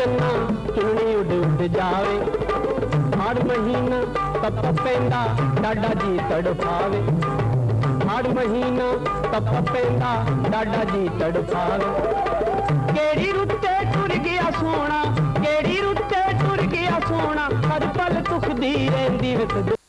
ਚੰਨਾ ਚੁੰਨੀ ਉੱਡ ਉੱਡ ਜਾਵੇ। ਹੜ ਮਹੀਨਾ ਤਪ ਪੈਂਦਾ, ਡਾਡਾ ਜੀ ਤੜਫਾਵੇ। ਹੜ ਮਹੀਨਾ ਤਪ ਪੈਂਦਾ, ਡਾਡਾ ਜੀ ਤੜਫਾਵੇ। ਕਿਹੜੀ ਰੁੱਤੇ ਟੁਰ ਗਿਆ ਸੋਣਾ ਕਿਹੜੀ ਰੁੱਤੇ ਟੁਰ ਗਿਆ ਸੋਣਾ ਹਰ ਪਲ ਤੁਖਦੀ ਰਹਿੰਦੀ ਵਿਤ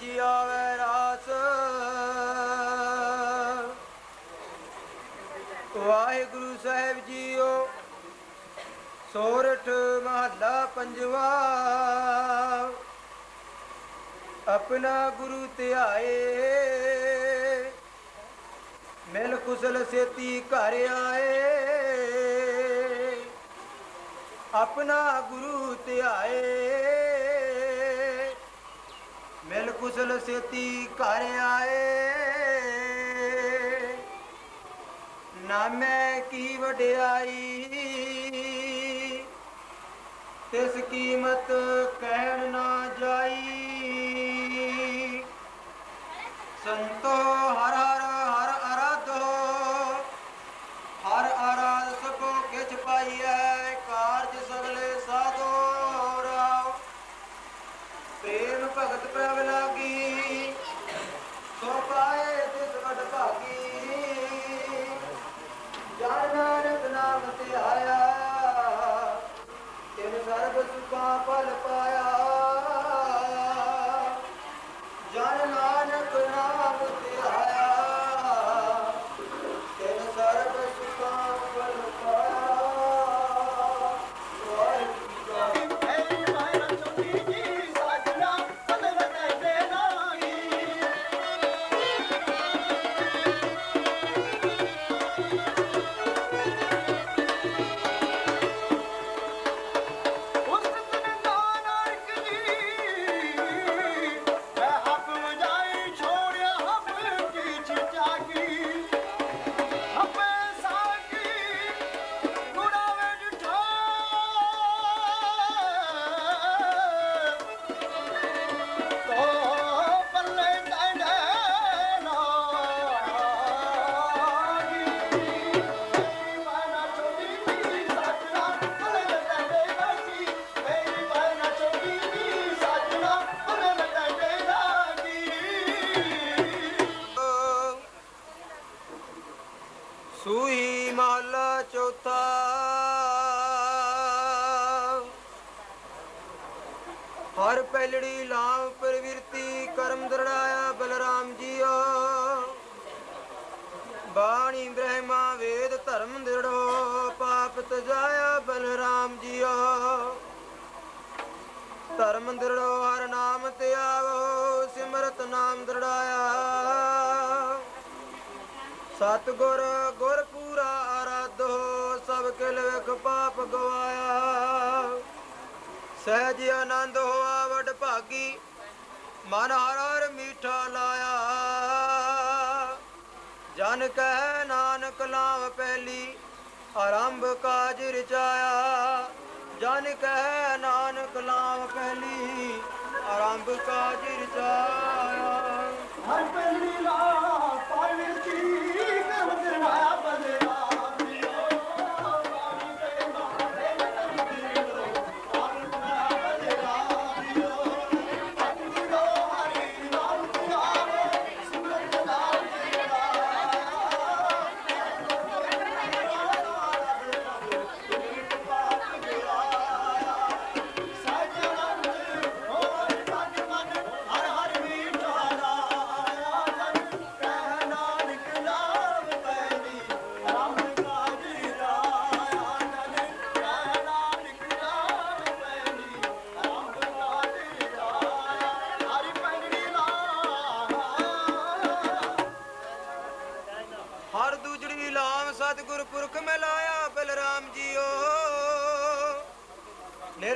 ਜੀ ਆਵੇ ਰਾਸ। ਵਾਹਿਗੁਰੂ ਸਾਹਿਬ ਜੀਓ, ਸੋਰਠ ਮਹੱਲਾ ਪੰਜਵਾ। ਆਪਣਾ ਗੁਰੂ ਧਿਆਏ। ਮਿਲ ਕੁਸਲ ਸੇਤੀ ਘਰ ਆਏ। ਆਪਣਾ ਗੁਰੂ ਧਿਆਏ ਮਿਲ ਕੁਸਲ ਸੇਤੀ ਘਰ ਆਏ। ਨਾਮੈ ਕੀ ਵਡਿਆਈ, ਤਿਸ ਕੀਮਤ ਕਹਿਣ ਨਾ ਜਾਈ। ਸੰਤੋ ਹਰ ਹਰ ਹਰ ਅਰਾਧੋ, ਹਰ ਆਰਾਧ ਸਭੋ ਕਿਛ ਪਾਈਐ, ਕਾਰਜ ਸਗਲੇ ਸਾਧੋ ਰਾਵ ਪ੍ਰੇਮ ਭਗਤ ਪ੍ਰਭ ਸਰਬ ਸੁਖਾਂ ਫਲ ਪਾਇਆ। ਹਰ ਪਹਿਲੜੀ ਲਾਮ ਪ੍ਰਵਿਰਤੀ ਕਰਮ ਦਰੜਾਇਆ ਬਲਰਾਮ ਜੀਓ। ਬਾਣੀ ਬ੍ਰਹਮਾ ਵੇਦ ਧਰਮ ਦਿੜੋ ਪਾਪ ਤਜਾਇਆ ਬਲਰਾਮ ਜੀਓ। ਧਰਮ ਦਿੜੋ ਹਰ ਨਾਮ ਤੇ ਸਿਮਰਤ ਨਾਮ ਦਰੜਾਇਆ। ਸਤਗੁਰ, ਗੁਰ ਪੂਰਾ ਆਰਾਧੋ, ਸਭ ਕਿਲ ਵਿਖ ਪਾਪ ਗਵਾਇਆ। ਸਹਿਜ ਆਨੰਦ ਹੋਆ ਵਡ ਭਾਗੀ, ਮਨ ਹਰ ਹਰ ਮੀਠਾ ਲਾਇਆ। ਜਨ ਕਹਿ ਨਾਨਕ ਲਾਮ ਪਹਿਲੀ, ਆਰੰਭ ਕਾਜ ਰਚਾਇਆ। ਜਨ ਕਹਿ ਨਾਨਕ ਲਾਵ ਪਹਿਲੀ, ਆਰੰਭ ਕਾਜ ਰਚਾਇਆ। ਹਰ ਪਹਿਲੀ ਲਾ ਪਾਲਕੀ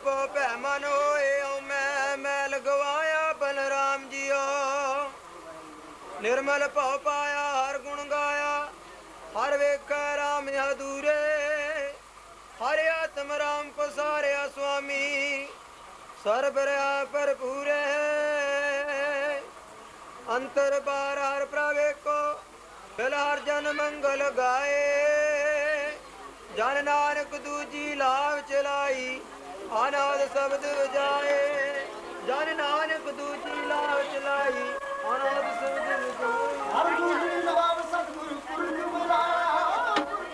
ਨਿਰਭਉ ਭੈ ਮਨ ਹੋਏ ਓ ਮੈਂ ਮੈਲ ਗਵਾਇਆ ਬਲਰਾਮ ਜੀਓ। ਨਿਰਮਲ ਭਉ ਪਾਇਆ, ਹਰ ਗੁਣ ਗਾਇਆ, ਹਰ ਵੇਖੈ ਰਾਮ ਅਧੂਰੇ। ਹਰਿ ਆਤਮ ਰਾਮ ਪਸਾਰਿਆ ਸੁਆਮੀ, ਸਰਬ ਰਿਆ ਭਰਪੂਰੇ। ਅੰਤਰ ਬਾਰ ਹਰ ਪ੍ਰਵੇ ਕੋ ਬਿਲਹਰ ਜਨ ਮੰਗਲ ਗਾਏ। ਜਨ ਨਾਨਕ ਦੂਜੀ ਲਾਭ ਚਲਾਈ ਅਨਾਦ ਸ਼ਬਦ ਵਜਾਏ, ਜਨ ਨਾਨਕ ਦੂਜੀ ਲਾਭ ਚਲਾਈ ਆਨਾਦ ਸ਼ਬਦ ਵਜਾਏ। ਹਰ ਗੁਰੂ ਨਾਮ ਸਤਿਗੁਰੂ ਪੁਰਖ ਬੁਲਾਇਆ। ਪੁਰਖ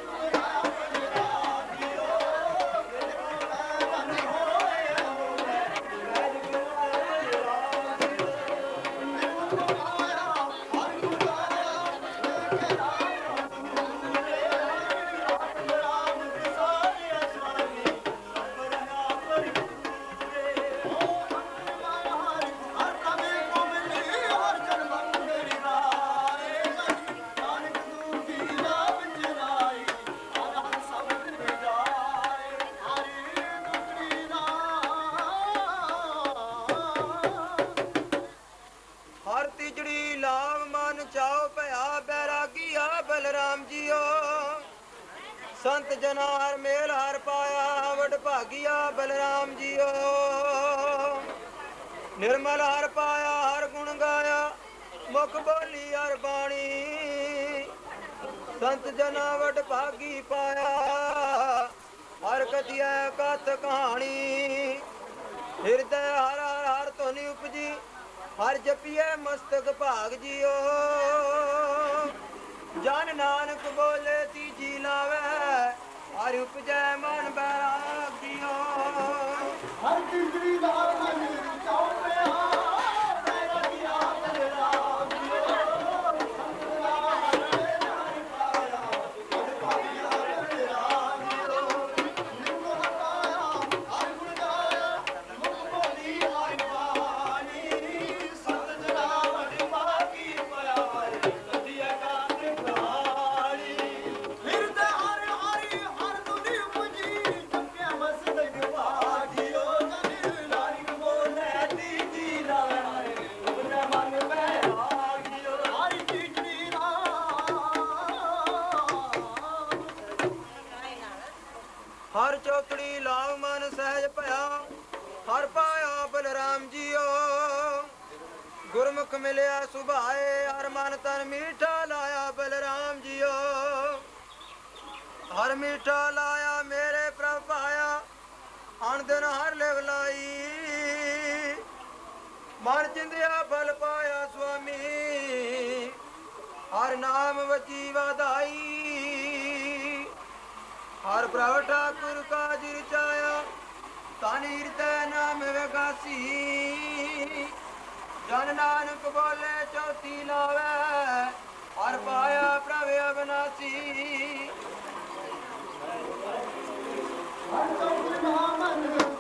ਹਰ ਤਿਜੜੀ ਲਾਮ ਮਨ ਚਾਉ ਭਇਆ ਬੈਰਾਗੀਆ ਬਲਰਾਮ ਜੀਓ। ਸੰਤ ਜਨਾ ਹਰ ਮੇਲ ਹਰ ਪਾਇਆ, ਵਡ ਭਾਗੀਆ ਬਲਰਾਮ ਜੀਓ। ਨਿਰਮਲ ਹਰ ਪਾਇਆ, ਹਰ ਗੁਣ ਗਾਇਆ, ਮੁਖ ਬੋਲੀ ਹਰ ਬਾਣੀ। ਸੰਤ ਜਨਾ ਵਡ ਭਾਗੀ ਪਾਇਆ, ਹਰ ਕਥਿਆ ਕਥ ਕਹਾਣੀ। ਹਿਰਦੈ ਹਰ ਹਰ ਹਰ ਧੁਨੀ ਉਪਜੀ ਹਰ ਜਪੀਏ ਮਸਤਕ ਭਾਗ ਜੀਓ। ਜਨ ਨਾਨਕ ਬੋਲੇ ਤੀਜੀ ਲਾਵੇ, ਹਰ ਉਪਜੈ ਮਨ ਬੈਰਾਗ ਜੀਓ। ਹਰ ਕਿਸਰੀ ਦਾ ਮਨ ਮਿਲਿਆ ਹਰ ਮਨ ਤਨ ਮੀਠਾ ਲਾਇਆ ਬਲਰਾਮ ਜੀਓ। ਹਰ ਮੀਠਾ ਲਾਇਆ ਮੇਰੇ ਪ੍ਰਭ ਪਾਇਆ ਅਣ ਦਿਨ ਹਰ ਲਿਵ ਲਾਈ। ਮਨ ਚਿੰਦਿਆ ਬਲ ਪਾਇਆ ਸੁਆਮੀ, ਹਰ ਨਾਮ ਵਜੀ ਵਧਾਈ। ਹਰ ਪ੍ਰਭ ਠਾਕੁਰ ਕਾਜ ਰਚਾਇਆ ਤਨ ਹਿਰਦੈ ਨਾਮ ਵਿਗਾਸੀ। ਜਨ ਨਾਨਕ ਬੋਲੇ ਚੌਥੀ ਲਾਵੇ ਹਰ ਪਾਇਆ ਪ੍ਰਭ ਅਬਨਾਸੀ। ਹਰ ਤੋਂ ਮਹਾਮਨ